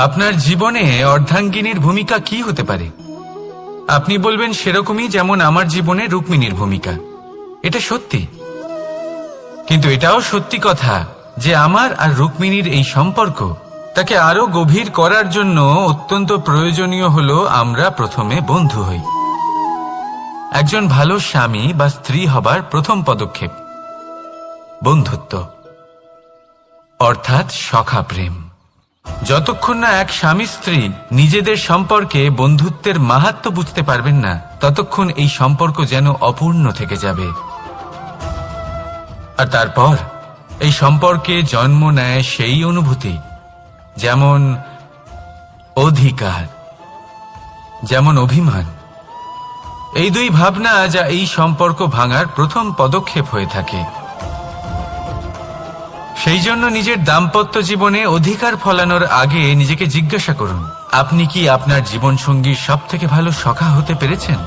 আপনার জীবনে অর্ধাঙ্গিনীর ভূমিকা কি হতে পারে? আপনি বলবেন সেরকমই যেমন আমার জীবনে রুক্মিণীর ভূমিকা। এটা সত্যি। কিন্তু এটাও সত্যি কথা যে আমার আর রুক্মিণীর এই সম্পর্ক তাকে আরও গভীর করার জন্য অত্যন্ত প্রয়োজনীয় হলো আমরা প্রথমে বন্ধু হই। একজন ভালো স্বামী বা স্ত্রী হবার প্রথম পদক্ষেপ। বন্ধুত্ব। অর্থাৎ সখা প্রেম। যতক্ষণ না এক স্বামী স্ত্রী নিজেদের সম্পর্কে বন্ধুত্বের মাহাত্ম বুঝতে পারবেন না, ততক্ষণ এই সম্পর্ক যেন অপূর্ণ থেকে যাবে। আর তারপর, এই সম্পর্কে জন্ম নেয় সেই অনুভূতি, যেমন অধিকার, যেমন অভিমান। এই দুই ভাবনা যা এই সম্পর্ক ভাঙার প্রথম পদক্ষেপ হয়ে থাকে। সেই জন্য নিজের দাম্পত্য জীবনে অধিকার ফলানোর আগে নিজেকে জিজ্ঞাসা করুন, আপনি কি আপনার জীবনসঙ্গীর সব থেকে ভালো সখা হতে পেরেছেন?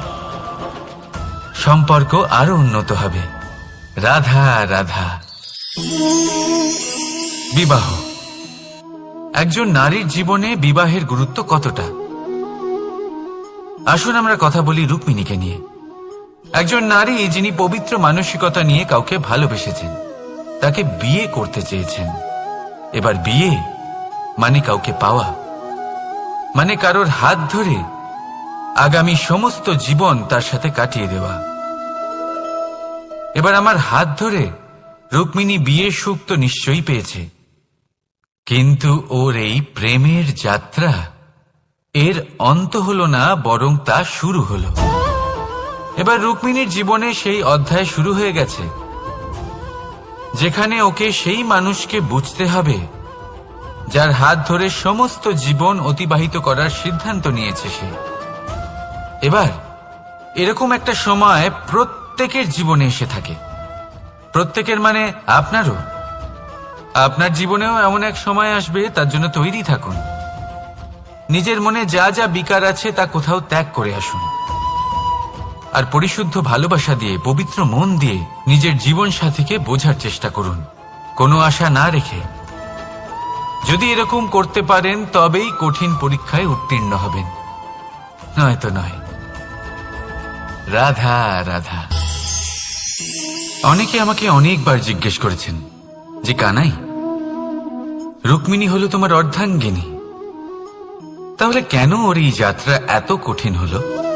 সম্পর্ক আরও উন্নত হবে। রাধা রাধা। বিবাহ। একজন নারীর জীবনে বিবাহের গুরুত্ব কতটা? আসুন আমরা কথা বলি রুক্মিণীকে নিয়ে। একজন নারী যিনি পবিত্র মানসিকতা নিয়ে কাউকে ভালোবেসেছেন তাকে বিয়ে করতে চেয়েছেন। এবার বিয়ে মানে কাউকে পাওয়া। মানে কারোর হাত ধরে আগামী সমস্ত জীবন তার সাথে কাটিয়ে দেওয়া। এবার আমার হাত ধরে রুক্মিণী বিয়ের সুখ তো নিশ্চয়ই পেয়েছে। কিন্তু ওর এই প্রেমের যাত্রা এর অন্ত হলো না, বরং তা শুরু হলো। এবার রুক্মিণীর জীবনে সেই অধ্যায় শুরু হয়ে গেছে। যেখানে ওকে সেই মানুষকে বুঝতে হবে, যার হাত ধরে সমস্ত জীবন অতিবাহিত করার সিদ্ধান্ত নিয়েছে সে। এবার, এরকম একটা সময় প্রত্যেকের জীবনে এসে থাকে। প্রত্যেকের মানে আপনারও। আপনার জীবনেও এমন এক সময় আসবে, তার জন্য তৈরি থাকুন। নিজের মনে যা যা বিকার আছে তা কোথাও ত্যাগ করে আসুন। আর পরিশুদ্ধ ভালোবাসা দিয়ে, পবিত্র মন দিয়ে নিজের জীবন সাথীকে বোঝার চেষ্টা করুন। কোনো আশা না রেখে। যদি এরকম করতে পারেন, তবেই কঠিন পরীক্ষায় উত্তীর্ণ হবেন। নয়তো নয়। রাধা রাধা। অনেকে আমাকে অনেকবার জিজ্ঞেস করেছেন যে কানাই, রুক্মিণী হলো তোমার অর্ধাঙ্গিনী। তাহলে কেন ওর এই যাত্রা এত কঠিন হলো?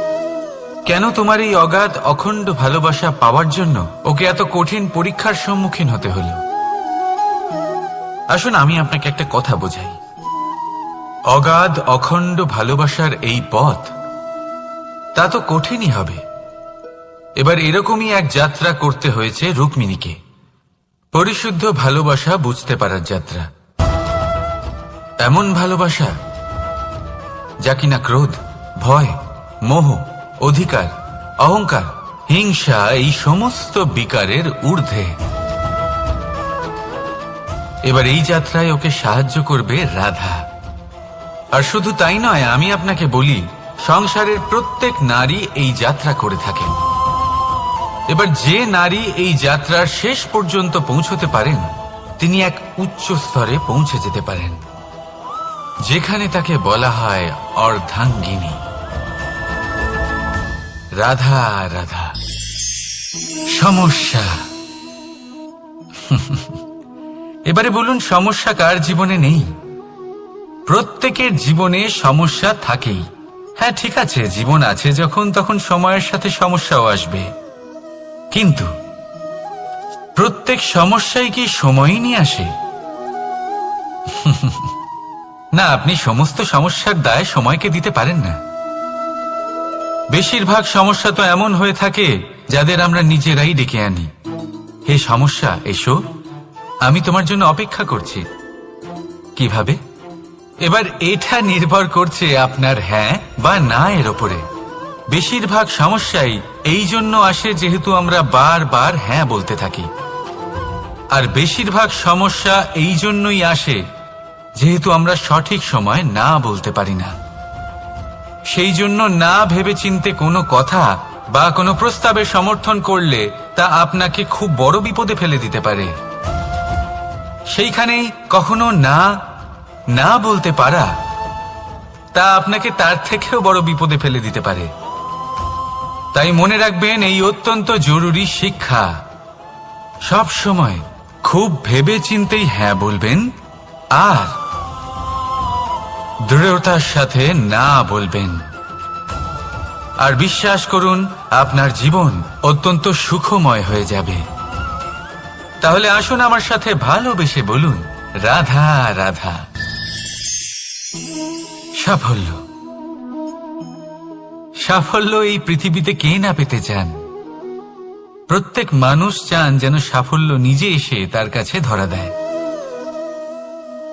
কেন তোমার এই অগাধ, অখণ্ড ভালোবাসা পাওয়ার জন্য ওকে এত কঠিন পরীক্ষার সম্মুখীন হতে হলো? আসুন, আমি আপনাকে একটা কথা বোঝাই। অগাধ, অখণ্ড ভালোবাসার এই পথ, তা তো কঠিনই হবে। এবার এরকমই এক যাত্রা করতে হয়েছে রুক্মিণীকে। পরিশুদ্ধ ভালোবাসা বুঝতে পারার যাত্রা। এমন ভালোবাসা, যা কিনা ক্রোধ, ভয়, মোহ অধিকার, অহংকার, হিংসা, এই সমস্ত বিকারের ঊর্ধ্বে। এবার এই যাত্রায় ওকে সাহায্য করবে রাধা। আর শুধু তাই নয়, আমি আপনাকে বলি, সংসারের প্রত্যেক নারী এই যাত্রা করে থাকেন। এবার যে নারী এই যাত্রার শেষ পর্যন্ত পৌঁছতে পারেন, তিনি এক উচ্চ স্তরে পৌঁছে যেতে পারেন, যেখানে তাকে বলা হয় অর্ধাঙ্গিনী। রাধা রাধা। সমস্যা। এবারে বলুন, সমস্যা কার জীবনে নেই? প্রত্যেকের জীবনে সমস্যা থাকেই। হ্যাঁ ঠিক আছে, জীবন আছে যখন, তখন সময়ের সাথে সমস্যাও আসবে। কিন্তু প্রত্যেক সমস্যাই কি সময়ই নিয়ে আসে? না, আপনি সমস্ত সমস্যার দায় সময়কে দিতে পারেন না। বেশিরভাগ সমস্যা তো এমন হয়ে থাকে যাদের আমরা নিজেরাই ডেকে আনি। হে সমস্যা, এসো। আমি তোমার জন্য অপেক্ষা করছি। কীভাবে? এবার এটা নির্ভর করছে আপনার হ্যাঁ বা না এর ওপরে। বেশিরভাগ সমস্যাই এই জন্য আসে যেহেতু আমরা বারবার হ্যাঁ বলতে থাকি। আর বেশিরভাগ সমস্যা এই জন্যই আসে যেহেতু আমরা সঠিক সময় না বলতে পারি না। সেই জন্য না ভেবে চিনতে কোনো কথা বা কোনো প্রস্তাবে সমর্থন করলে তা আপনাকে খুব বড় বিপদে ফেলে দিতে পারে। সেইখানেই কখনো না না বলতে পারা, তা আপনাকে তার থেকেও বড় বিপদে ফেলে দিতে পারে। তাই মনে রাখবেন, এই অত্যন্ত জরুরি শিক্ষা। সব সময় খুব ভেবে চিন্তেই হ্যাঁ বলবেন, আর দৃঢ়তার সাথে না বলবেন। আর বিশ্বাস করুন, আপনার জীবন অত্যন্ত সুখময় হয়ে যাবে। তাহলে আসুন আমার সাথে ভালোবেসে বলুন, রাধা রাধা। সাফল্য। সাফল্য এই পৃথিবীতে কে না পেতে চান? প্রত্যেক মানুষ চান যেন সাফল্য নিজে এসে তার কাছে ধরা দেয়।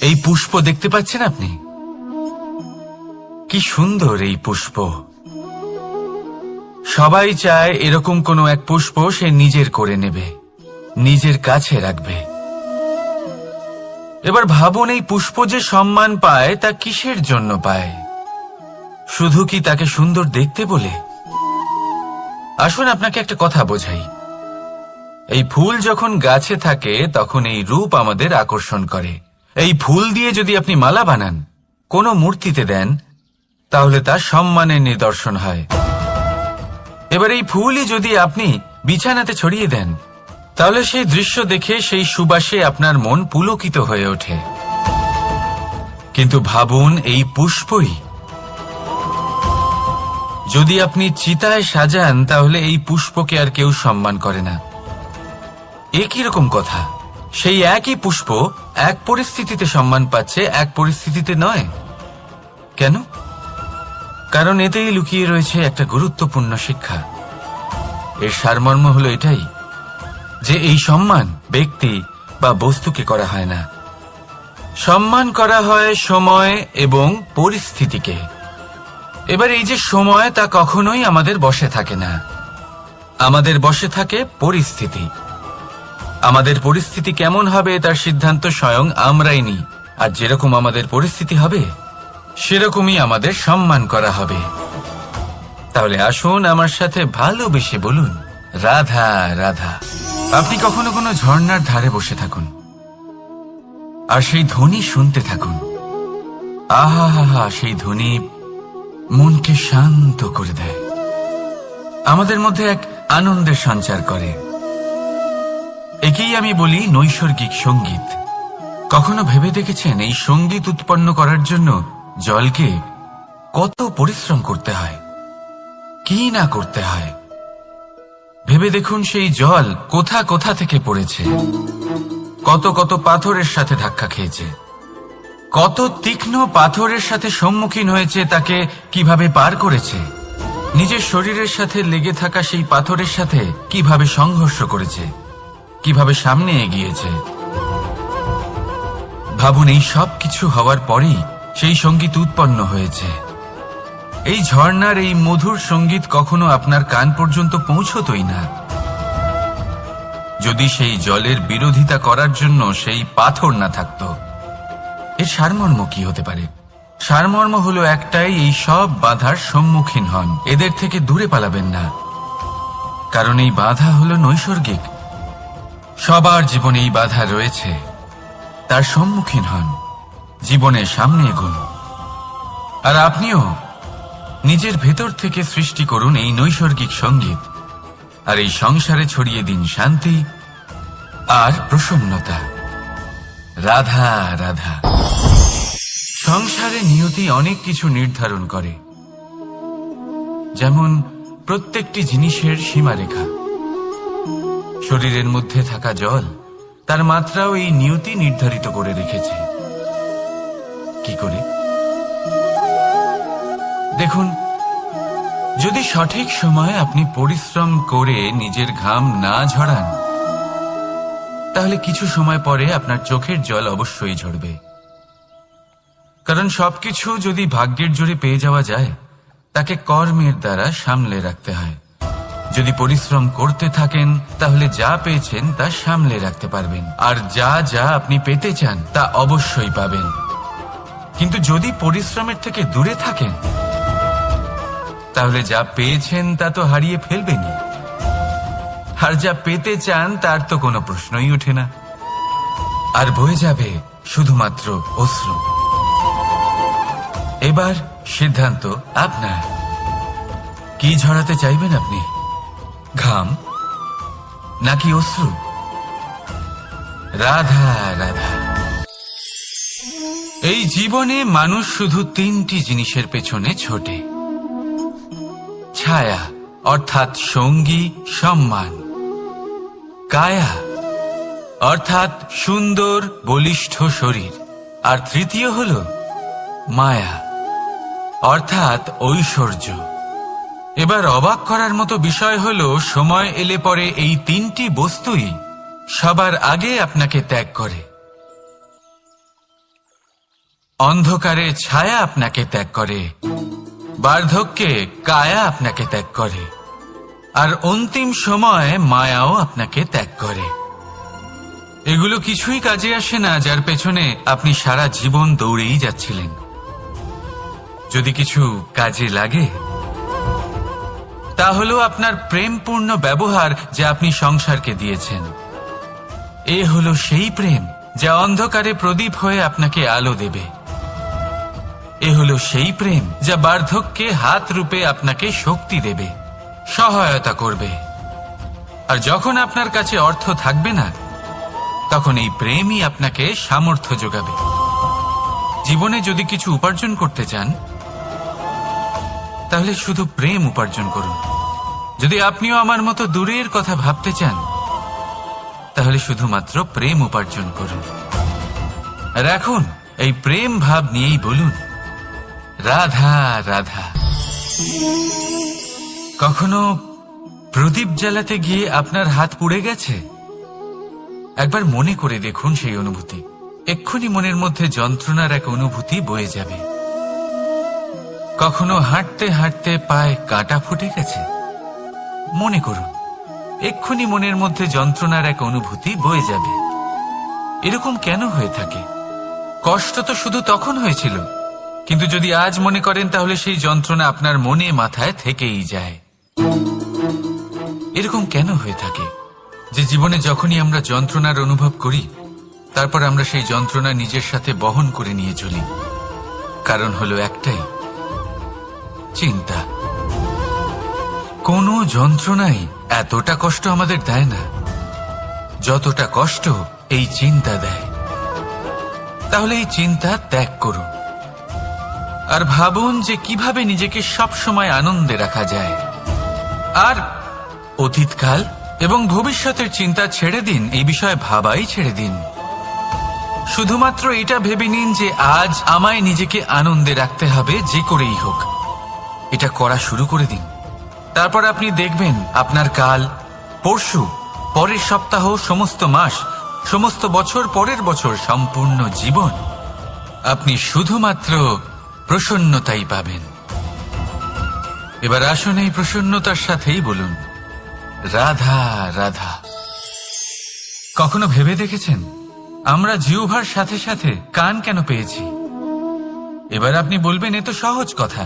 এই পুষ্প দেখতে পাচ্ছেন আপনি? কি সুন্দর এই পুষ্প। সবাই চায় এরকম কোনো এক পুষ্প সে নিজের করে নেবে, নিজের কাছে রাখবে। এবার ভাবুন এই পুষ্প যে সম্মান পায় তা কিসের জন্য পায়? শুধু কি তাকে সুন্দর দেখতে বলে? আসুন আপনাকে একটা কথা বোঝাই। এই ফুল যখন গাছে থাকে, তখন এই রূপ আমাদের আকর্ষণ করে। এই ফুল দিয়ে যদি আপনি মালা বানান, কোনো মূর্তিতে দেন, তাহলে তা সম্মানের নিদর্শন হয়। এবার এই ফুলই যদি আপনি বিছানাতে ছড়িয়ে দেন, তাহলে সেই দৃশ্য দেখে সেই সুবাসে আপনার মন পুলকিত হয়ে ওঠে। কিন্তু ভাবুন, এই পুষ্পই। যদি আপনি চিতায় সাজান, তাহলে এই পুষ্পকে আর কেউ সম্মান করে না। একই রকম কথা, সেই একই পুষ্প এক পরিস্থিতিতে সম্মান পাচ্ছে, এক পরিস্থিতিতে নয়। কেন? কারণ এতেই লুকিয়ে রয়েছে একটা গুরুত্বপূর্ণ শিক্ষা। এর সারমর্ম হলো এটাই, যে এই সম্মান ব্যক্তি বা বস্তুকে করা হয় না। সম্মান করা হয় সময় এবং পরিস্থিতিকে। এবার এই যে সময় তা কখনোই আমাদের বসে থাকে না। আমাদের বসে থাকে পরিস্থিতি। আমাদের পরিস্থিতি কেমন হবে তার সিদ্ধান্ত স্বয়ং আমরাই নিই। আর যেরকম আমাদের পরিস্থিতি হবে, সেরকমই আমাদের সম্মান করা হবে। তাহলে আসুন আমার সাথে ভালোবেসে বলুন, রাধা রাধা, আপনি কখনো কোনো ঝর্ণার ধারে বসে থাকুন, আর সেই ধ্বনি শুনতে থাকুন। আহা হা হা সেই ধ্বনি মনকে শান্ত করে দেয়। আমাদের মধ্যে এক আনন্দের সঞ্চার করে। একেই আমি বলি নৈসর্গিক সংগীত। কখনো ভেবে দেখেছেন এই সংগীত উৎপন্ন করার জন্য জলকে কত পরিশ্রম করতে হয়? কি না করতে হয়? ভেবে দেখুন সেই জল কোথা কোথা থেকে পড়েছে। কত কত পাথরের সাথে ধাক্কা খেয়েছে। কত তীক্ষ্ণ পাথরের সাথে সম্মুখীন হয়েছে তাকে কীভাবে পার করেছে? নিজের শরীরের সাথে লেগে থাকা সেই পাথরের সাথে কীভাবে সংঘর্ষ করেছে? কীভাবে সামনে এগিয়েছে? ভাবুন, এই সব কিছু হওয়ার পরেই সেই সংগীত উৎপন্ন হয়েছে। এই ঝর্ণার এই মধুর সংগীত কখনো আপনার কান পর্যন্ত পৌঁছতই না। যদি সেই জলের বিরোধিতা করার জন্য সেই পাথর না থাকতো, এর সারমর্ম কি হতে পারে? সারমর্ম হলো একটাই, এই সব বাধার সম্মুখীন হন। এদের থেকে দূরে পালাবেন না। কারণ এই বাধা হলো নৈসর্গিক। সবার জীবনে এই বাধা রয়েছে। তার সম্মুখীন হন। জীবনের সামনে এগুন। আর আপনিও নিজের ভেতর থেকে সৃষ্টি করুন এই নৈসর্গিক সংগীত। আর এই সংসারে ছড়িয়ে দিন শান্তি আর প্রসন্নতা। রাধা রাধা। সংসারে নিয়তি অনেক কিছু নির্ধারণ করে। যেমন প্রত্যেকটি জিনিসের সীমারেখা। শরীরের মধ্যে থাকা জল তার মাত্রাও এই নিয়তি নির্ধারিত করে রেখেছে। কি করে? দেখুন, যদি সঠিক সময়ে আপনি পরিশ্রম করে নিজের ঘাম না ঝরান, তাহলে কিছু সময় পরে আপনার চোখের জল অবশ্যই ঝরবে। কারণ সবকিছু যদি ভাগ্যের জোরে পেয়ে যাওয়া যায়, তাকে কর্মের দ্বারা সামলে রাখতে হয়। যদি পরিশ্রম করতে থাকেন, তাহলে যা পেয়েছেন তা সামলে রাখতে পারবেন। আর যা যা আপনি পেতে চান, তা অবশ্যই পাবেন। কিন্তু যদি পরিশ্রমের থেকে দূরে থাকেন, তাহলে যা পেয়েছেন তা তো হারিয়ে ফেলবেনই। আর যা পেতে চান, তার তো কোনো প্রশ্নই ওঠে না। আর বয়ে যাবে শুধুমাত্র অশ্রু। এবার সিদ্ধান্ত আপনার। কি ঝরাতে চাইবেন আপনি? ঘাম নাকি অশ্রু? রাধা রাধা। এই জীবনে মানুষ শুধু তিনটি জিনিসের পেছনে ছোটে। ছায়া, অর্থাৎ সঙ্গী, সম্মান। কায়া, অর্থাৎ সুন্দর, বলিষ্ঠ শরীর। আর তৃতীয় হল মায়া, অর্থাৎ ঐশ্বর্য। এবার অবাক করার মতো বিষয় হল, সময় এলে পরে এই তিনটি বস্তুই সবার আগে আপনাকে ত্যাগ করে। অন্ধকারে ছায়া আপনাকে ত্যাগ করে, বার্ধক্যে কায়া আপনাকে ত্যাগ করে, আর অন্তিম সময়ে মায়াও আপনাকে ত্যাগ করে। এগুলো কিছুই কাজে আসে না যার পেছনে আপনি সারা জীবন দৌড়েই যাচ্ছিলেন। যদি কিছু কাজে লাগে তা হলো আপনার প্রেমপূর্ণ ব্যবহার যা আপনি সংসারকে দিয়েছেন। এ হলো সেই প্রেম যা অন্ধকারে প্রদীপ হয়ে আপনাকে আলো দেবে। এ হলো সেই প্রেম যা বার্ধক্যে হাত রূপে আপনাকে শক্তি দেবে, সহায়তা করবে। আর যখন আপনার কাছে অর্থ থাকবে না, তখন এই প্রেমই আপনাকে সামর্থ্য যোগাবে। জীবনে যদি কিছু উপার্জন করতে চান তাহলে শুধু প্রেম উপার্জন করুন। যদি আপনিও আমার মতো দূরের কথা ভাবতে চান, তাহলে শুধুমাত্র প্রেম উপার্জন করুন। আর এখন এই প্রেম ভাব নিয়েই বলুন, রাধা রাধা। কখনো প্রদীপ জ্বালাতে গিয়ে আপনার হাত পুড়ে গেছে? একবার মনে করে দেখুন সেই অনুভূতি। এক্ষুনি মনের মধ্যে যন্ত্রণার এক অনুভূতি বয়ে যাবে। কখনো হাঁটতে হাঁটতে পায়ে কাটা ফুটে গেছে। মনে করুন, এক্ষুনি মনের মধ্যে যন্ত্রণার এক অনুভূতি বয়ে যাবে। এরকম কেন হয়ে থাকে? কষ্ট তো শুধু তখন হয়েছিল, কিন্তু যদি আজ মনে করেন তাহলে সেই যন্ত্রণা আপনার মনে মাথায় থেকেই যায়। এরকম কেন হয়ে থাকে? যে জীবনে যখনই আমরা যন্ত্রণার অনুভব করি, তারপর আমরা সেই যন্ত্রণা নিজের সাথে বহন করে নিয়ে চলি। কারণ হলো একটাই চিন্তা। কোনো যন্ত্রণাই এতটা কষ্ট আমাদের দেয় না। যতটা কষ্ট এই চিন্তা দেয়। তাহলে এই চিন্তা ত্যাগ করুন। আর ভাবুন যে কীভাবে নিজেকে সব সময় আনন্দে রাখা যায়। আর অতীতকাল এবং ভবিষ্যতের চিন্তা ছেড়ে দিন, এই বিষয়ে ভাবাই ছেড়ে দিন। শুধুমাত্র এটা ভেবে নিন যে আজ আমায় নিজেকে আনন্দে রাখতে হবে, যে করেই হোক। এটা করা শুরু করে দিন। তারপর আপনি দেখবেন আপনার কাল, পরশু, পরের সপ্তাহ, সমস্ত মাস, সমস্ত বছর, পরের বছর, সম্পূর্ণ জীবন। আপনি শুধুমাত্র প্রসন্নতাই পাবেন। এবার আসুন এই প্রসন্নতার সাথেই বলুন, রাধা রাধা। কখনো ভেবে দেখেছেন? আমরা জিউভার সাথে সাথে কান কেন পেয়েছি? এবার আপনি বলবেন, এ তো সহজ কথা।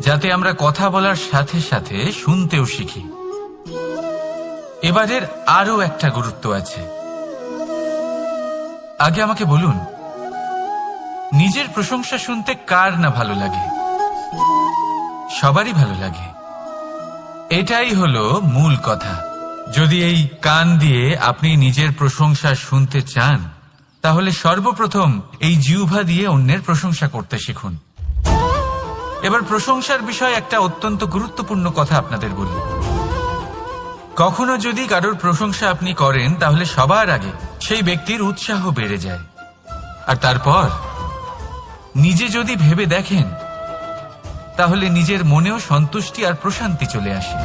যাতে আমরা কথা বলার সাথে সাথে শুনতেও শিখি। এবারের আরও একটা গুরুত্ব আছে। আগে আমাকে বলুন, নিজের প্রশংসা শুনতে কার না ভালো লাগে? সবারই ভালো লাগে। এটাই হলো মূল কথা। যদি এই কান দিয়ে আপনি নিজের প্রশংসা শুনতে চান, তাহলে সর্বপ্রথম এই জিউভা দিয়ে অন্যের প্রশংসা করতে শিখুন। এবার প্রশংসার বিষয়ে একটা অত্যন্ত গুরুত্বপূর্ণ কথা আপনাদের বলি। কখনো যদি কারোর প্রশংসা আপনি করেন, তাহলে সবার আগে সেই ব্যক্তির উৎসাহ বেড়ে যায়। আর তারপর নিজে যদি ভেবে দেখেন, তাহলে নিজের মনেও সন্তুষ্টি আর প্রশান্তি চলে আসে।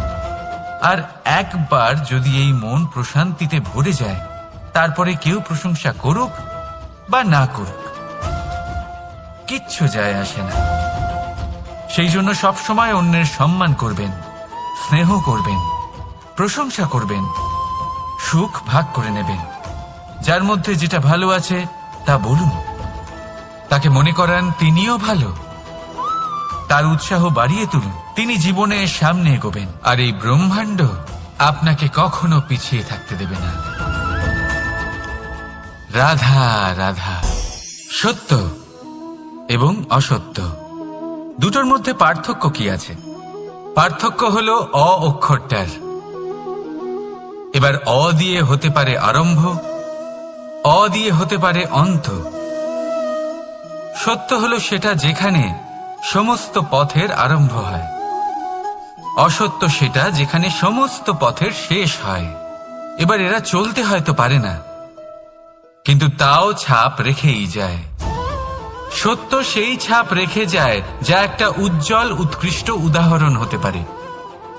আর একবার যদি এই মন প্রশান্তিতে ভরে যায়, তারপরে কেউ প্রশংসা করুক বা না করুক, কিচ্ছু যায় আসে না। সেই জন্য সবসময় অন্যের সম্মান করবেন, স্নেহ করবেন, প্রশংসা করবেন, সুখ ভাগ করে নেবেন। যার মধ্যে যেটা ভালো আছে, তা বলুন। তাকে মনে করান তিনিও ভালো। তার উৎসাহ বাড়িয়ে তুলুন। তিনি জীবনে সামনে এগোবেন। আর এই ব্রহ্মাণ্ড আপনাকে কখনো পিছিয়ে থাকতে দেবে না। রাধা রাধা, সত্য এবং অসত্য। দুটোর মধ্যে পার্থক্য কি আছে? পার্থক্য হলো অ অক্ষরটার এবার অ দিয়ে হতে পারে আরম্ভ, অ দিয়ে হতে পারে অন্ত। সত্য হলো সেটা যেখানে সমস্ত পথের আরম্ভ হয়। অসত্য সেটা যেখানে সমস্ত পথের শেষ হয়। এবার এরা চলতে হয়তো পারে না। কিন্তু তাও ছাপ রেখেই যায়। সত্য সেই ছাপ রেখে যায় যা একটা উজ্জ্বল উৎকৃষ্ট উদাহরণ হতে পারে।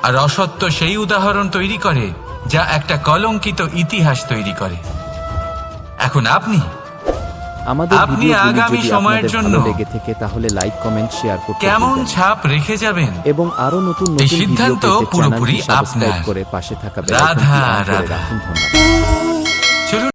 আর অসত্য সেই উদাহরণ তৈরি করে যা একটা কলঙ্কিত ইতিহাস তৈরি করে। এখন আপনি আমাদের আপনি আগামী সময়ের জন্য লেগে থেকে তাহলে লাইক কমেন্ট শেয়ার করতে কেমন ছাপ রেখে যাবেন? এবং আরও নতুন নতুন সিদ্ধান্ত পুরোপুরি আপনার। করে পাশে থাকা রাধা, রাধা। ধন্যবাদ।